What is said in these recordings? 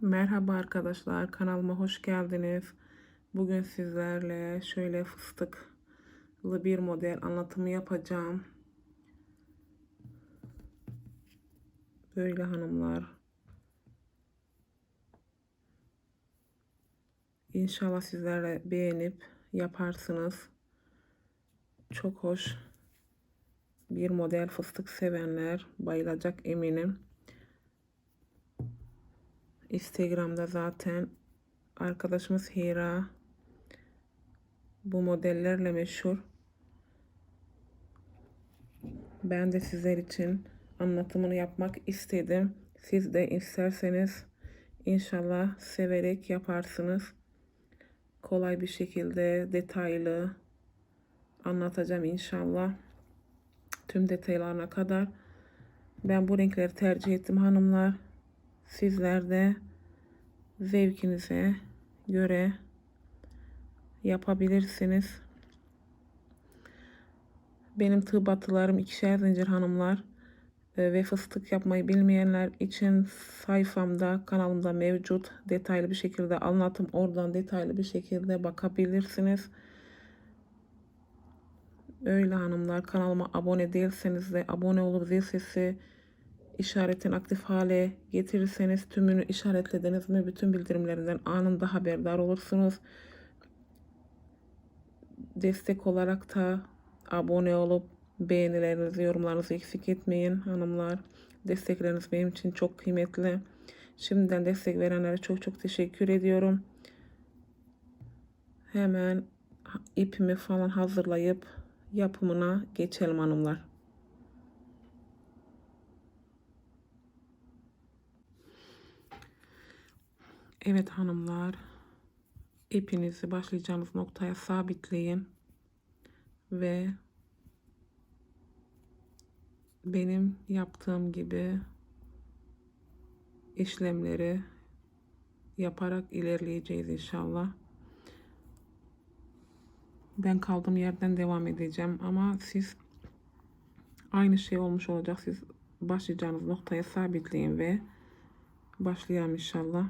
Merhaba arkadaşlar, kanalıma hoş geldiniz. Bugün sizlerle şöyle fıstıklı bir model anlatımı yapacağım. Böyle hanımlar. İnşallah sizlerle beğenip yaparsınız. Çok hoş bir model fıstık sevenler bayılacak eminim. Instagram'da zaten arkadaşımız Hira bu modellerle meşhur. Ben de sizler için anlatımını yapmak istedim. Siz de isterseniz inşallah severek yaparsınız. Kolay bir şekilde detaylı anlatacağım inşallah. Tüm detaylarına kadar. Ben bu renkleri tercih ettim hanımlar. Sizler de zevkinize göre yapabilirsiniz. Benim tığ batılarım ikişer zincir hanımlar e, ve fıstık yapmayı bilmeyenler için sayfamda kanalımda mevcut detaylı bir şekilde anlatım oradan detaylı bir şekilde bakabilirsiniz. Öyle hanımlar kanalıma abone değilseniz de abone olup zil sesi işaretin aktif hale getirirseniz tümünü işaretlediniz mi bütün bildirimlerinden anında haberdar olursunuz. Destek olarak da abone olup beğenilerinizi, yorumlarınızı eksik etmeyin hanımlar. Destekleriniz benim için çok kıymetli. Şimdiden destek verenlere çok çok teşekkür ediyorum. Hemen ipimi falan hazırlayıp yapımına geçelim hanımlar. Evet hanımlar. ipinizi başlayacağınız noktaya sabitleyin. Ve benim yaptığım gibi işlemleri yaparak ilerleyeceğiz inşallah. Ben kaldığım yerden devam edeceğim ama siz aynı şey olmuş olacak. Siz başlayacağınız noktaya sabitleyin ve başlayalım inşallah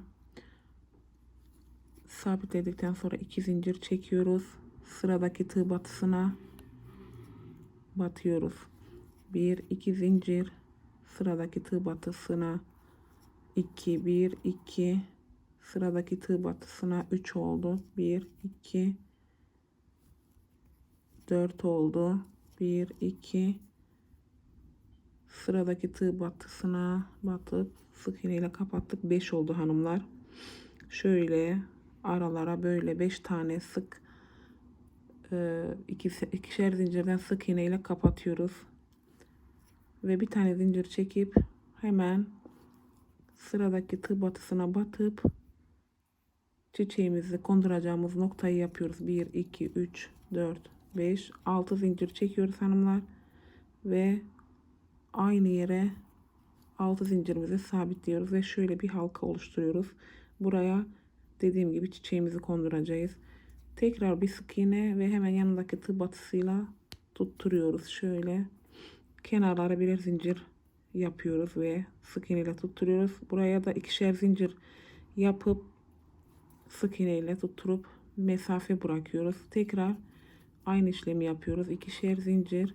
sabitledikten sonra iki zincir çekiyoruz. Sıradaki tığ batısına batıyoruz. Bir iki zincir sıradaki tığ batısına 2 1 2 sıradaki tığ batısına 3 oldu. 1 2 4 oldu. 1 2 sıradaki tığ batısına batıp sık iğne ile kapattık. 5 oldu hanımlar. Şöyle aralara böyle 5 tane sık e, ikisi, ikişer zincirden sık iğne ile kapatıyoruz. Ve bir tane zincir çekip hemen sıradaki tığ batısına batıp çiçeğimizi konduracağımız noktayı yapıyoruz. 1, 2, 3, 4, 5, 6 zincir çekiyoruz hanımlar. Ve aynı yere 6 zincirimizi sabitliyoruz ve şöyle bir halka oluşturuyoruz. Buraya dediğim gibi çiçeğimizi konduracağız. Tekrar bir sık iğne ve hemen yanındaki tığ batısıyla tutturuyoruz. Şöyle kenarlara birer zincir yapıyoruz ve sık iğne ile tutturuyoruz. Buraya da ikişer zincir yapıp sık iğne ile tutturup mesafe bırakıyoruz. Tekrar aynı işlemi yapıyoruz. İkişer zincir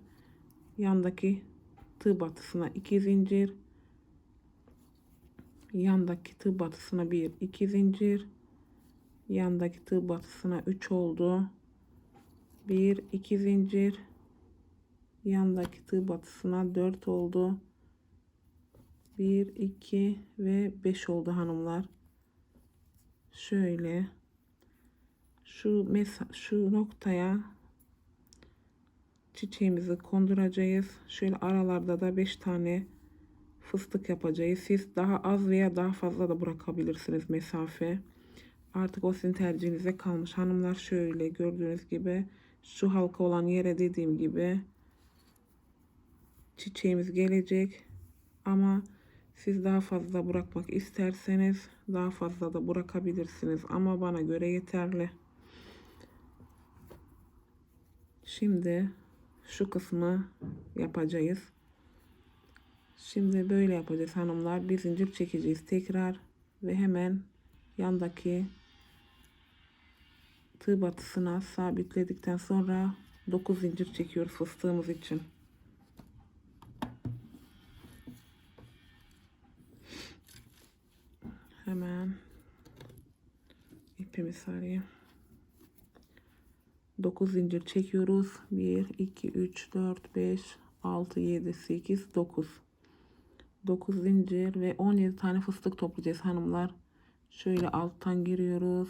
yandaki tığ batısına iki zincir yandaki tığ batısına bir iki zincir yandaki tığ batısına 3 oldu. 1 2 zincir. Yandaki tığ batısına 4 oldu. 1 2 ve 5 oldu hanımlar. Şöyle. Şu mesa şu noktaya çiçeğimizi konduracağız. Şöyle aralarda da 5 tane fıstık yapacağız. Siz daha az veya daha fazla da bırakabilirsiniz mesafe Artık o sizin tercihinize kalmış. Hanımlar şöyle gördüğünüz gibi şu halka olan yere dediğim gibi çiçeğimiz gelecek. Ama siz daha fazla bırakmak isterseniz daha fazla da bırakabilirsiniz. Ama bana göre yeterli. Şimdi şu kısmı yapacağız. Şimdi böyle yapacağız hanımlar. Bir zincir çekeceğiz tekrar ve hemen yandaki tığ batısına sabitledikten sonra 9 zincir çekiyoruz fıstığımız için. Hemen ipimi sarayım. 9 zincir çekiyoruz. 1 2 3 4 5 6 7 8 9 9 zincir ve 17 tane fıstık toplayacağız hanımlar. Şöyle alttan giriyoruz.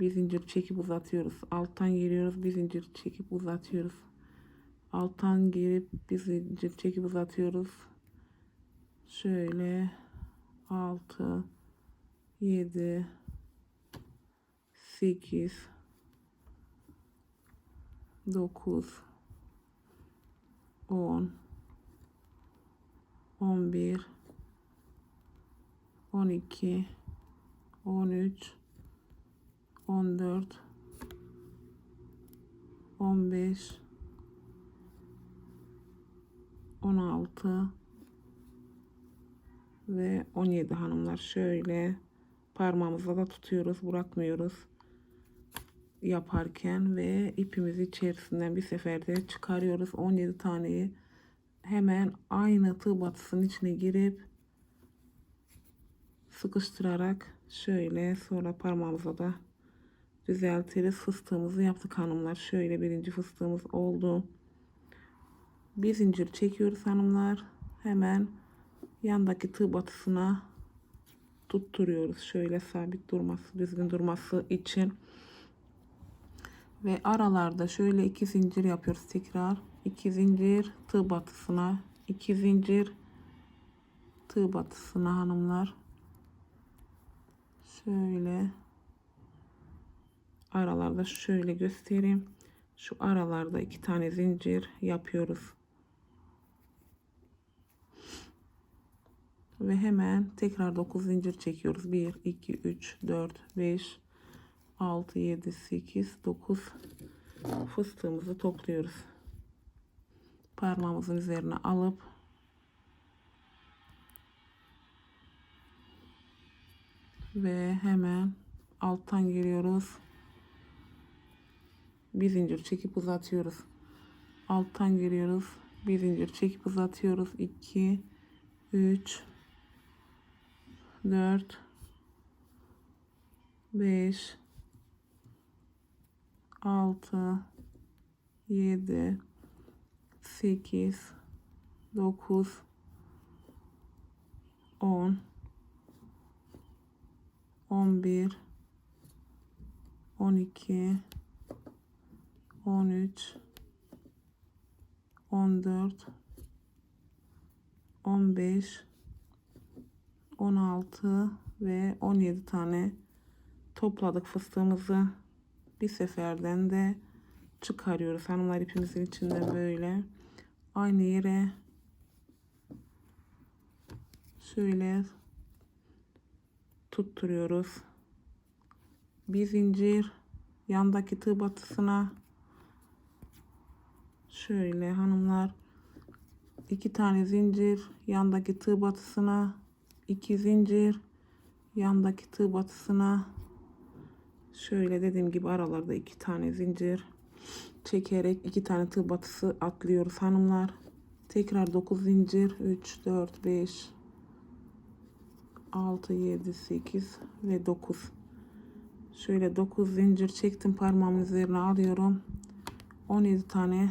Bir zincir çekip uzatıyoruz. Alttan giriyoruz. Bir zincir çekip uzatıyoruz. Alttan girip bir zincir çekip uzatıyoruz. Şöyle 6 7 8 9 10 11 12 13 14 15 16 ve 17 hanımlar. Şöyle parmağımızla da tutuyoruz bırakmıyoruz yaparken ve ipimizi içerisinden bir seferde çıkarıyoruz. 17 taneyi hemen aynı tığ batısının içine girip sıkıştırarak şöyle sonra parmağımıza da düzeltiriz fıstığımızı yaptık hanımlar. Şöyle birinci fıstığımız oldu. Bir zincir çekiyoruz hanımlar. Hemen yandaki tığ batısına tutturuyoruz. Şöyle sabit durması düzgün durması için. Ve aralarda şöyle iki zincir yapıyoruz tekrar. İki zincir tığ batısına iki zincir. Tığ batısına hanımlar. Şöyle aralarda şöyle göstereyim. Şu aralarda iki tane zincir yapıyoruz. Ve hemen tekrar 9 zincir çekiyoruz. 1 2 3 4 5 6 7 8 9 fıstığımızı topluyoruz. Parmağımızın üzerine alıp ve hemen alttan giriyoruz bir zincir çekip uzatıyoruz. Alttan giriyoruz. Bir zincir çekip uzatıyoruz. 2 3 4 5 6 7 8 9 10 11 12 13 14 15 16 ve 17 tane topladık fıstığımızı. Bir seferden de çıkarıyoruz. Hanımlar ipimizin içinden böyle. Aynı yere şöyle tutturuyoruz. Bir zincir yandaki tığ batısına şöyle hanımlar iki tane zincir yandaki tığ batısına iki zincir yandaki tığ batısına şöyle dediğim gibi aralarda iki tane zincir çekerek iki tane tığ batısı atlıyoruz hanımlar. Tekrar 9 zincir 3 4 5 6 7 8 ve 9 şöyle 9 zincir çektim parmağımın üzerine alıyorum. 17 tane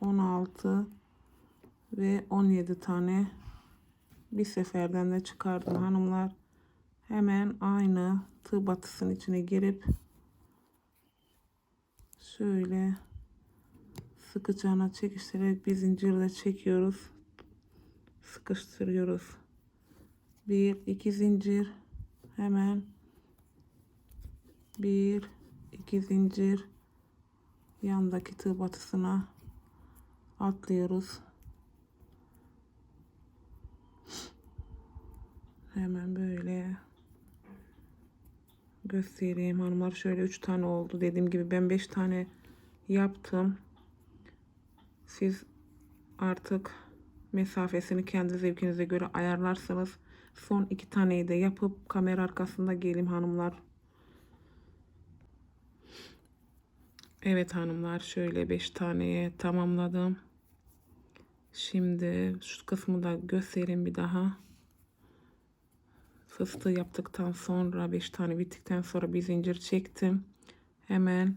16 ve 17 tane bir seferden de çıkardım hanımlar. Hemen aynı tığ batısının içine girip şöyle sıkı çana çekiştirerek bir zincirle çekiyoruz. Sıkıştırıyoruz. bir iki zincir hemen bir iki zincir yandaki tığ batısına atlıyoruz. Hemen böyle göstereyim. Hanımlar şöyle üç tane oldu. Dediğim gibi ben beş tane yaptım. Siz artık mesafesini kendi zevkinize göre ayarlarsanız son iki taneyi de yapıp kamera arkasında gelin hanımlar. Evet hanımlar şöyle 5 taneye tamamladım. Şimdi şu kısmı da göstereyim bir daha. Fıstığı yaptıktan sonra 5 tane bittikten sonra bir zincir çektim. Hemen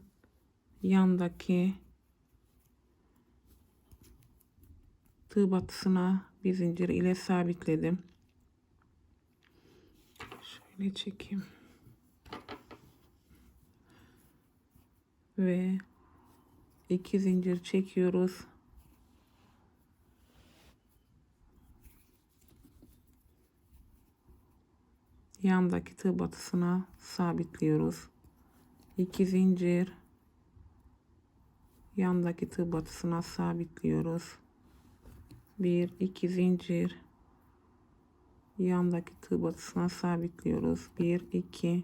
yandaki tığ batısına bir zincir ile sabitledim. Şöyle çekeyim. ve iki zincir çekiyoruz. Yandaki tığ batısına sabitliyoruz. İki zincir yandaki tığ batısına sabitliyoruz. Bir iki zincir yandaki tığ batısına sabitliyoruz. Bir iki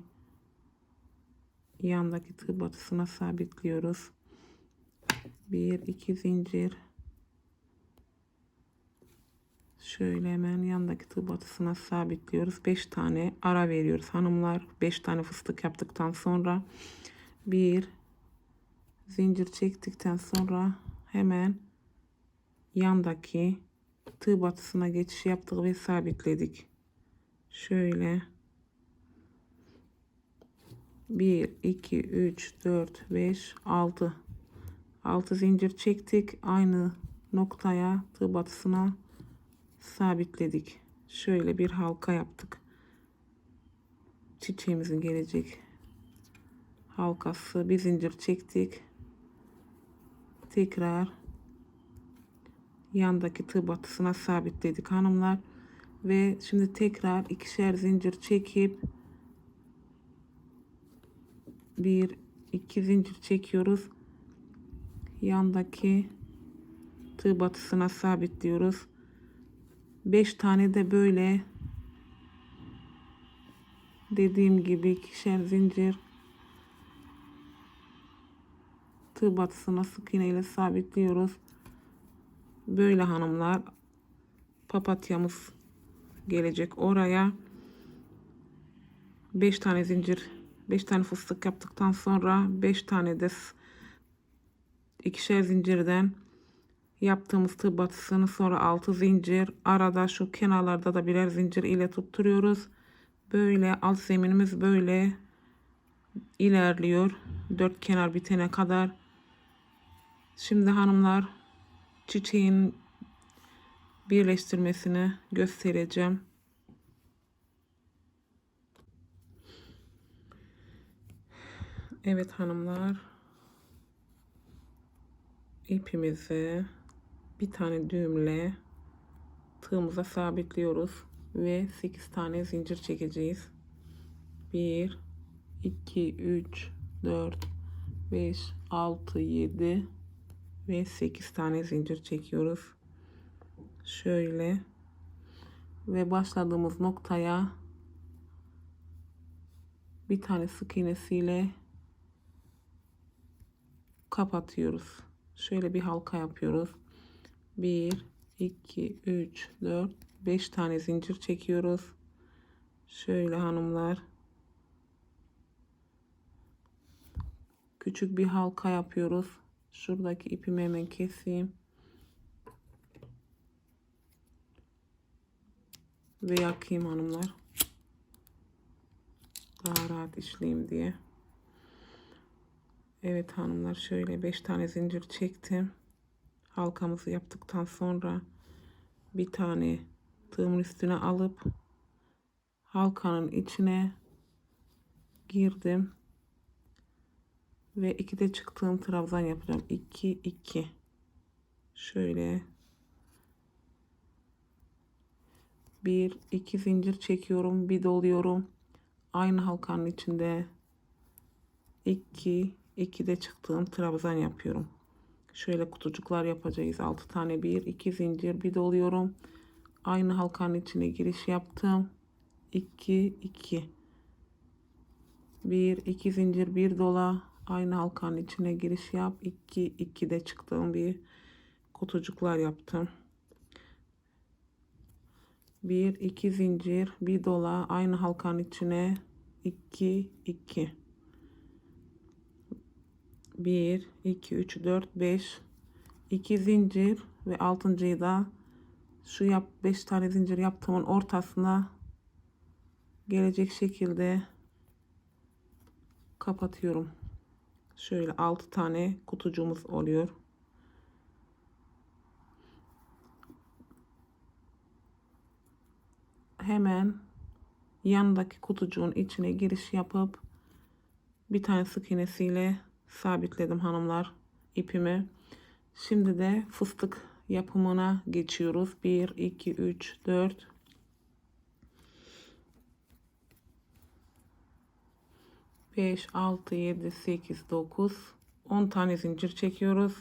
yandaki tığ batısına sabitliyoruz. Bir iki zincir şöyle hemen yandaki tığ batısına sabitliyoruz. 5 tane ara veriyoruz hanımlar. 5 tane fıstık yaptıktan sonra bir zincir çektikten sonra hemen yandaki tığ batısına geçiş yaptık ve sabitledik. Şöyle 1 2 3 4 5 6 6 zincir çektik aynı noktaya tığ batısına sabitledik. Şöyle bir halka yaptık. Çiçeğimizin gelecek halkası. Bir zincir çektik. Tekrar yandaki tığ batısına sabitledik hanımlar. Ve şimdi tekrar ikişer zincir çekip bir iki zincir çekiyoruz. Yandaki tığ batısına sabitliyoruz 5 tane de böyle dediğim gibi ikişer zincir tığ batısına sık iğne ile sabitliyoruz. Böyle hanımlar papatyamız gelecek oraya. 5 tane zincir 5 tane fıstık yaptıktan sonra 5 tane de ikişer zincirden yaptığımız tığ batısını sonra 6 zincir arada şu kenarlarda da birer zincir ile tutturuyoruz. Böyle alt zeminimiz böyle ilerliyor. Dört kenar bitene kadar. Şimdi hanımlar çiçeğin birleştirmesini göstereceğim. Evet hanımlar. ipimizi bir tane düğümle tığımıza sabitliyoruz ve 8 tane zincir çekeceğiz. 1 2 3 4 5 6 7 ve 8 tane zincir çekiyoruz. Şöyle ve başladığımız noktaya bir tane sık iğnesiyle kapatıyoruz. Şöyle bir halka yapıyoruz. 1 2 3 4 5 tane zincir çekiyoruz. Şöyle hanımlar. Küçük bir halka yapıyoruz. Şuradaki ipimi hemen keseyim. Ve yakayım hanımlar. Daha rahat işleyeyim diye. Evet hanımlar şöyle 5 tane zincir çektim. Halkamızı yaptıktan sonra bir tane tığımın üstüne alıp halkanın içine girdim. Ve iki de çıktığım trabzan yapacağım. 2 2 şöyle Bir, iki zincir çekiyorum. Bir doluyorum. Aynı halkanın içinde 2 2 de çıktığım trabzan yapıyorum. Şöyle kutucuklar yapacağız. 6 tane 1 2 zincir bir doluyorum. Aynı halkanın içine giriş yaptım. 2 2 1 2 zincir bir dola. Aynı halkanın içine giriş yap. 2 2 de çıktığım bir kutucuklar yaptım. 1 2 zincir bir dola aynı halkanın içine 2 2 1 2 3 4 5 2 zincir ve altıncıyı da şu yap 5 tane zincir yaptığımın ortasına gelecek şekilde kapatıyorum. Şöyle 6 tane kutucuğumuz oluyor. Hemen yandaki kutucuğun içine giriş yapıp bir tane sık iğnesiyle sabitledim hanımlar ipimi. Şimdi de fıstık yapımına geçiyoruz. 1 2 3 4 5 6 7 8 9 10 tane zincir çekiyoruz.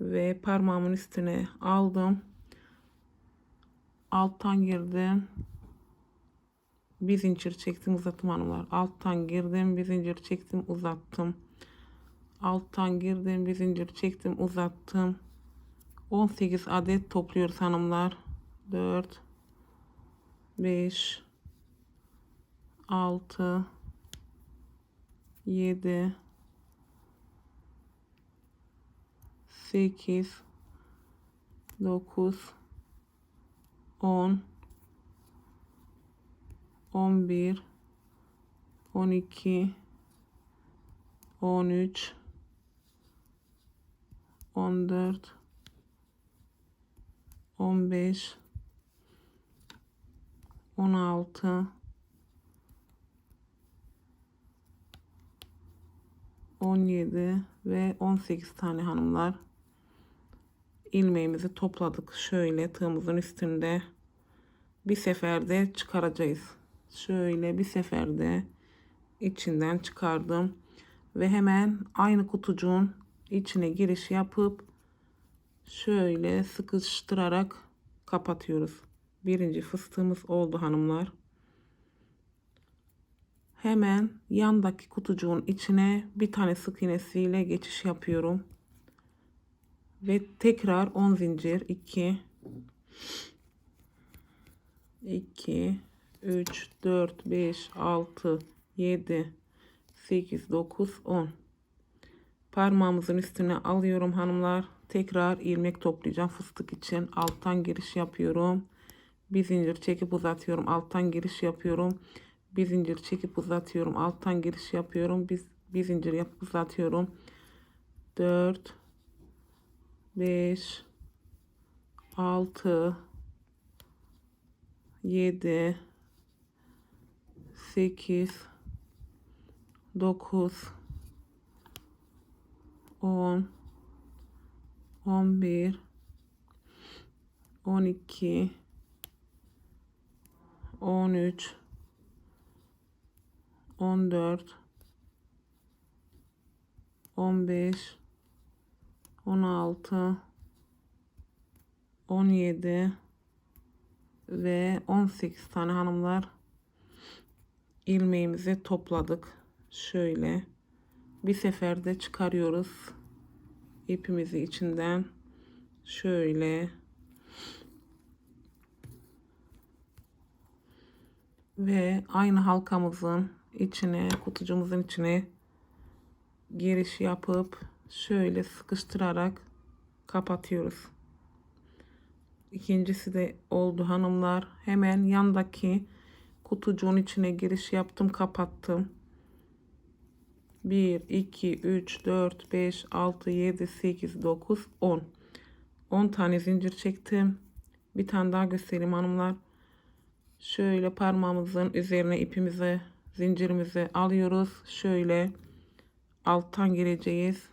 Ve parmağımın üstüne aldım. Alttan girdim bir zincir çektim uzattım hanımlar. Alttan girdim bir zincir çektim uzattım. Alttan girdim bir zincir çektim uzattım. 18 adet topluyoruz hanımlar. 4 5 6 7 8 9 10 11 12 13 14 15 16 17 ve 18 tane hanımlar. İlmeğimizi topladık. Şöyle tığımızın üstünde bir seferde çıkaracağız şöyle bir seferde içinden çıkardım ve hemen aynı kutucuğun içine giriş yapıp şöyle sıkıştırarak kapatıyoruz. Birinci fıstığımız oldu hanımlar. Hemen yandaki kutucuğun içine bir tane sık iğnesiyle geçiş yapıyorum. Ve tekrar 10 zincir 2 2 3, 4, 5, 6, 7, 8, 9, 10. Parmağımızın üstüne alıyorum hanımlar. Tekrar ilmek toplayacağım fıstık için. Alttan giriş yapıyorum. Bir zincir çekip uzatıyorum. Alttan giriş yapıyorum. Bir zincir çekip uzatıyorum. Alttan giriş yapıyorum. Bir, bir zincir yapıp uzatıyorum. 4 5 6 7 8 9 10 11 12 13 14 15 16 17 ve 18 tane hanımlar ilmeğimizi topladık. Şöyle bir seferde çıkarıyoruz. ipimizi içinden şöyle ve aynı halkamızın içine kutucumuzun içine giriş yapıp şöyle sıkıştırarak kapatıyoruz. İkincisi de oldu hanımlar. Hemen yandaki kutucuğun içine giriş yaptım kapattım 1 2 3 4 5 6 7 8 9 10 10 tane zincir çektim bir tane daha göstereyim hanımlar şöyle parmağımızın üzerine ipimizi zincirimizi alıyoruz şöyle alttan gireceğiz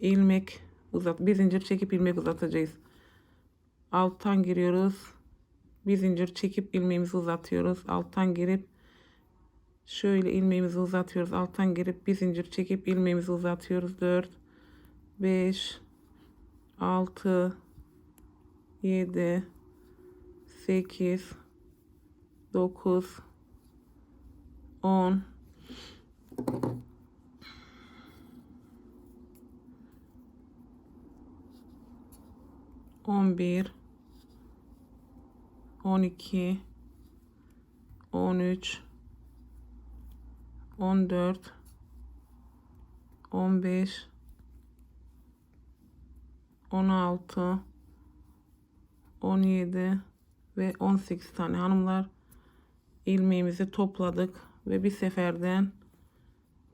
ilmek uzat. Bir zincir çekip ilmek uzatacağız. Alttan giriyoruz. Bir zincir çekip ilmeğimizi uzatıyoruz. Alttan girip şöyle ilmeğimizi uzatıyoruz. Alttan girip bir zincir çekip ilmeğimizi uzatıyoruz. 4 5 6 7 8 9 10 11 12 13 14 15 16 17 ve 18 tane hanımlar ilmeğimizi topladık ve bir seferden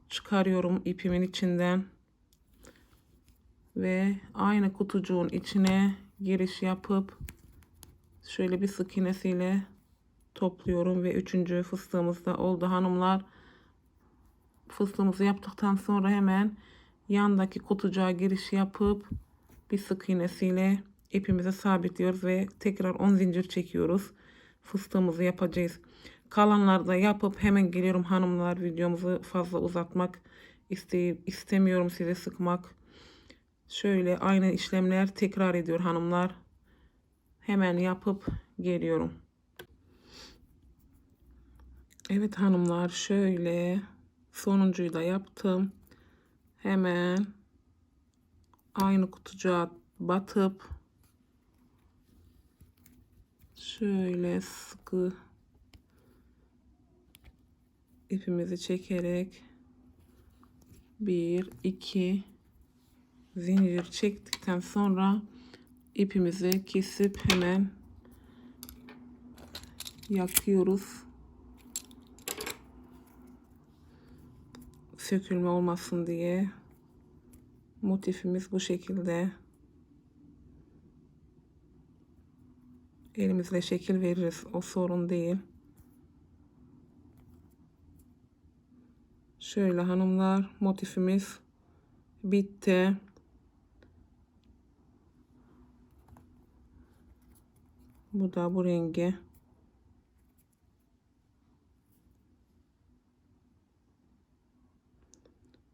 çıkarıyorum ipimin içinden ve aynı kutucuğun içine giriş yapıp şöyle bir sık iğnesiyle topluyorum ve üçüncü fıstığımız da oldu hanımlar fıstığımızı yaptıktan sonra hemen yandaki kutucuğa giriş yapıp bir sık iğnesiyle ipimizi sabitliyoruz ve tekrar 10 zincir çekiyoruz. Fıstığımızı yapacağız. Kalanlarda yapıp hemen geliyorum hanımlar. Videomuzu fazla uzatmak isteyip istemiyorum size sıkmak. Şöyle aynı işlemler tekrar ediyor hanımlar. Hemen yapıp geliyorum. Evet hanımlar şöyle sonuncuyu da yaptım. Hemen aynı kutucuğa batıp şöyle sıkı ipimizi çekerek bir iki zincir çektikten sonra ipimizi kesip hemen yakıyoruz. Sökülme olmasın diye motifimiz bu şekilde. Elimizle şekil veririz. O sorun değil. Şöyle hanımlar motifimiz bitti. Bu da bu rengi.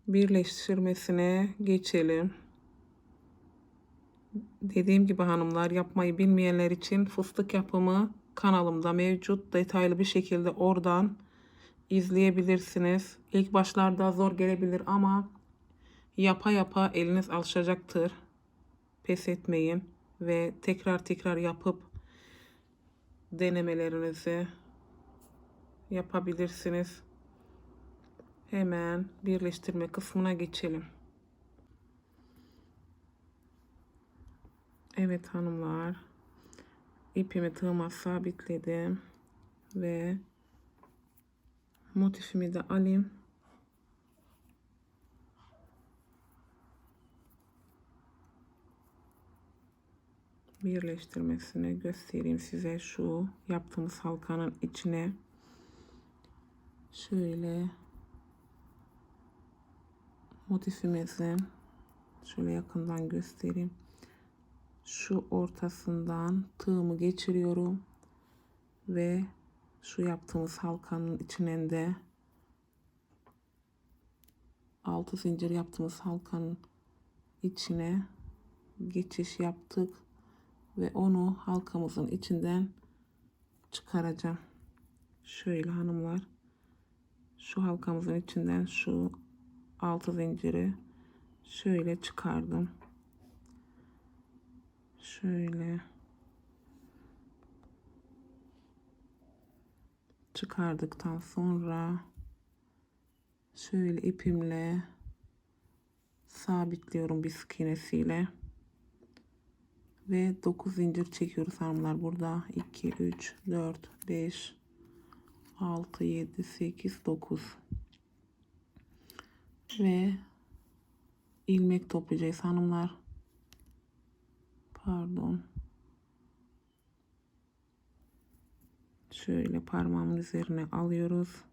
Birleştirmesine geçelim. Dediğim gibi hanımlar yapmayı bilmeyenler için fıstık yapımı kanalımda mevcut. Detaylı bir şekilde oradan izleyebilirsiniz. İlk başlarda zor gelebilir ama yapa yapa eliniz alışacaktır. Pes etmeyin ve tekrar tekrar yapıp denemelerinizi yapabilirsiniz. Hemen birleştirme kısmına geçelim. Evet hanımlar. ipimi tığıma sabitledim. Ve motifimi de alayım. Birleştirmesini göstereyim size. Şu yaptığımız halkanın içine şöyle motifimizin şöyle yakından göstereyim. Şu ortasından tığımı geçiriyorum ve şu yaptığımız halkanın içinden de 6 zincir yaptığımız halkanın içine geçiş yaptık ve onu halkamızın içinden çıkaracağım. Şöyle hanımlar şu halkamızın içinden şu 6 zinciri şöyle çıkardım. Şöyle çıkardıktan sonra şöyle ipimle sabitliyorum bir iğnesiyle ve 9 zincir çekiyoruz hanımlar burada. 2 3 4 5 6 7 8 9 ve ilmek toplayacağız hanımlar. Pardon. Şöyle parmağımın üzerine alıyoruz.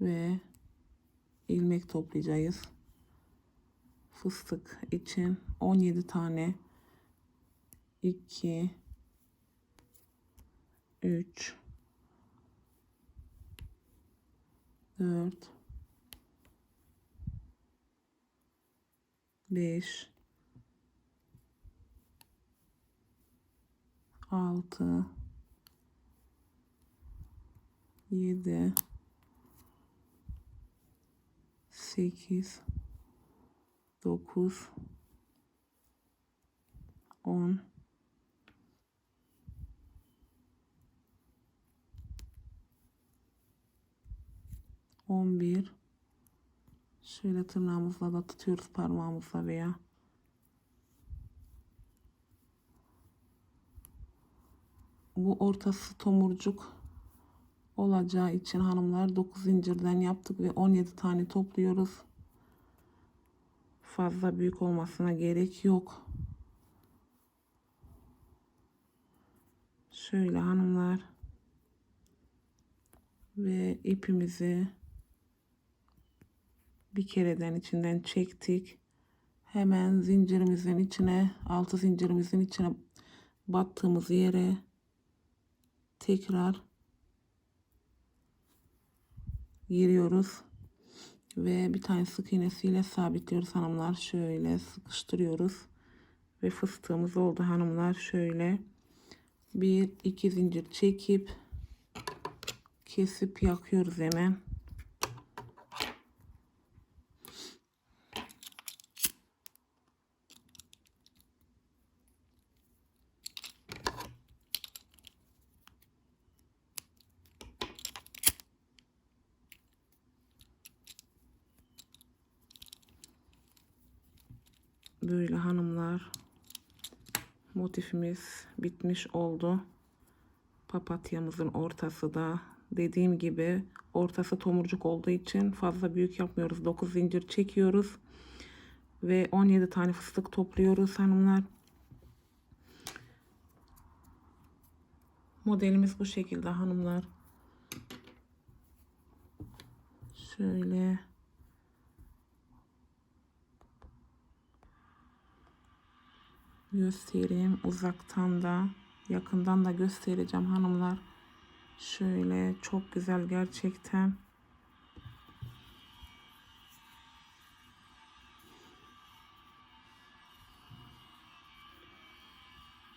Ve ilmek toplayacağız. Fıstık için 17 tane 2 3 4 5 6 7 8 9 10 11 şöyle tırnağımızla da tutuyoruz parmağımızla veya bu ortası tomurcuk olacağı için hanımlar 9 zincirden yaptık ve 17 tane topluyoruz. Fazla büyük olmasına gerek yok. Şöyle hanımlar ve ipimizi bir kereden içinden çektik. Hemen zincirimizin içine, altı zincirimizin içine battığımız yere tekrar giriyoruz ve bir tane sık iğnesiyle sabitliyoruz hanımlar. Şöyle sıkıştırıyoruz ve fıstığımız oldu hanımlar. Şöyle bir iki zincir çekip kesip yakıyoruz hemen. Böyle hanımlar motifimiz bitmiş oldu. Papatyamızın ortası da dediğim gibi ortası tomurcuk olduğu için fazla büyük yapmıyoruz. 9 zincir çekiyoruz ve 17 tane fıstık topluyoruz hanımlar. Modelimiz bu şekilde hanımlar. Şöyle göstereyim uzaktan da yakından da göstereceğim hanımlar şöyle çok güzel gerçekten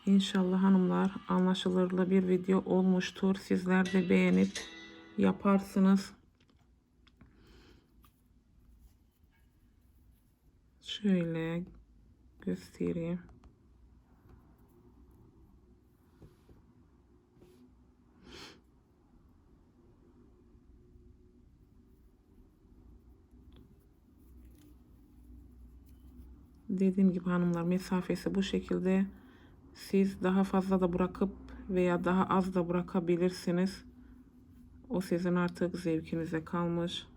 İnşallah hanımlar anlaşılırlı bir video olmuştur. Sizler de beğenip yaparsınız. Şöyle göstereyim. Dediğim gibi hanımlar mesafesi bu şekilde. Siz daha fazla da bırakıp veya daha az da bırakabilirsiniz. O sizin artık zevkinize kalmış.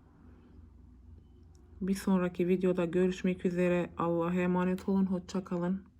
Bir sonraki videoda görüşmek üzere. Allah'a emanet olun. Hoşça kalın.